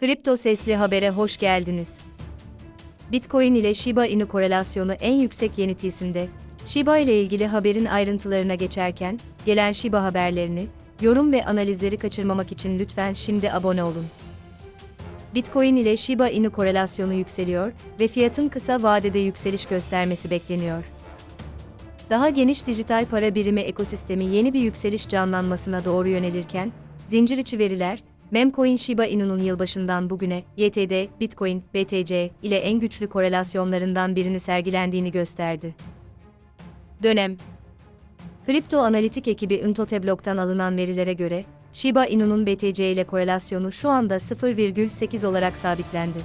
Kripto Sesli Haber'e hoş geldiniz. Bitcoin ile Shiba Inu korelasyonu en yüksek yeni TİS'inde. Shiba ile ilgili haberin ayrıntılarına geçerken, gelen Shiba haberlerini, yorum ve analizleri kaçırmamak için lütfen şimdi abone olun. Bitcoin ile Shiba Inu korelasyonu yükseliyor ve fiyatın kısa vadede yükseliş göstermesi bekleniyor. Daha geniş dijital para birimi ekosistemi yeni bir yükseliş canlanmasına doğru yönelirken, zincir içi veriler, Memcoin Shiba Inu'nun yılbaşından bugüne YTD, Bitcoin, BTC ile en güçlü korelasyonlarından birini sergilendiğini gösterdi. Dönem Kripto analitik ekibi Intoteblock'tan alınan verilere göre, Shiba Inu'nun BTC ile korelasyonu şu anda 0,8 olarak sabitlendi.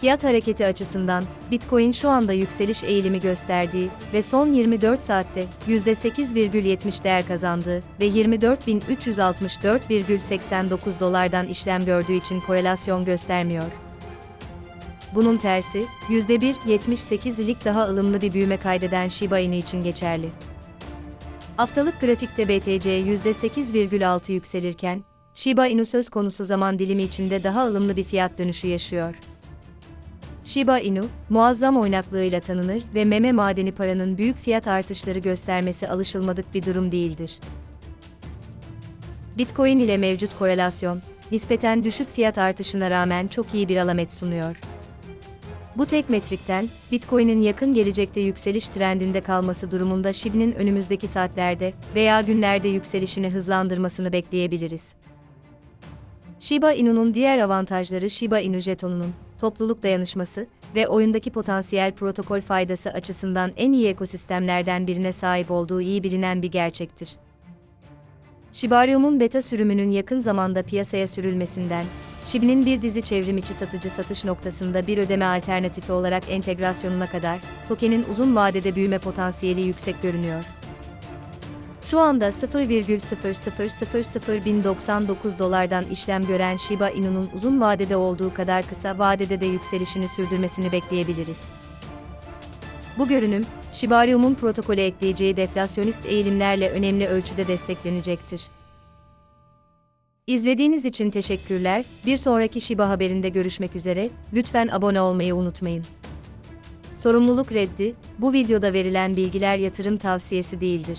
Fiyat hareketi açısından, Bitcoin şu anda yükseliş eğilimi gösterdiği ve son 24 saatte %8,70 değer kazandığı ve 24.364,89 dolardan işlem gördüğü için korelasyon göstermiyor. Bunun tersi, %1.78'lik daha ılımlı bir büyüme kaydeden Shiba Inu için geçerli. Haftalık grafikte BTC %8,6 yükselirken, Shiba Inu söz konusu zaman dilimi içinde daha ılımlı bir fiyat dönüşü yaşıyor. Shiba Inu, muazzam oynaklığıyla tanınır ve meme madeni paranın büyük fiyat artışları göstermesi alışılmadık bir durum değildir. Bitcoin ile mevcut korelasyon, nispeten düşük fiyat artışına rağmen çok iyi bir alamet sunuyor. Bu tek metrikten, Bitcoin'in yakın gelecekte yükseliş trendinde kalması durumunda Shiba'nın önümüzdeki saatlerde veya günlerde yükselişini hızlandırmasını bekleyebiliriz. Shiba Inu'nun diğer avantajları Shiba Inu jetonunun topluluk dayanışması ve oyundaki potansiyel protokol faydası açısından en iyi ekosistemlerden birine sahip olduğu iyi bilinen bir gerçektir. Shibarium'un beta sürümünün yakın zamanda piyasaya sürülmesinden, Shiba'nın bir dizi çevrim içi satıcı satış noktasında bir ödeme alternatifi olarak entegrasyonuna kadar, tokenin uzun vadede büyüme potansiyeli yüksek görünüyor. Şu anda 0,0001099 dolardan işlem gören Shiba Inu'nun uzun vadede olduğu kadar kısa vadede de yükselişini sürdürmesini bekleyebiliriz. Bu görünüm, Shibarium'un protokole ekleyeceği deflasyonist eğilimlerle önemli ölçüde desteklenecektir. İzlediğiniz için teşekkürler. Bir sonraki Shiba haberinde görüşmek üzere. Lütfen abone olmayı unutmayın. Sorumluluk reddi, bu videoda verilen bilgiler yatırım tavsiyesi değildir.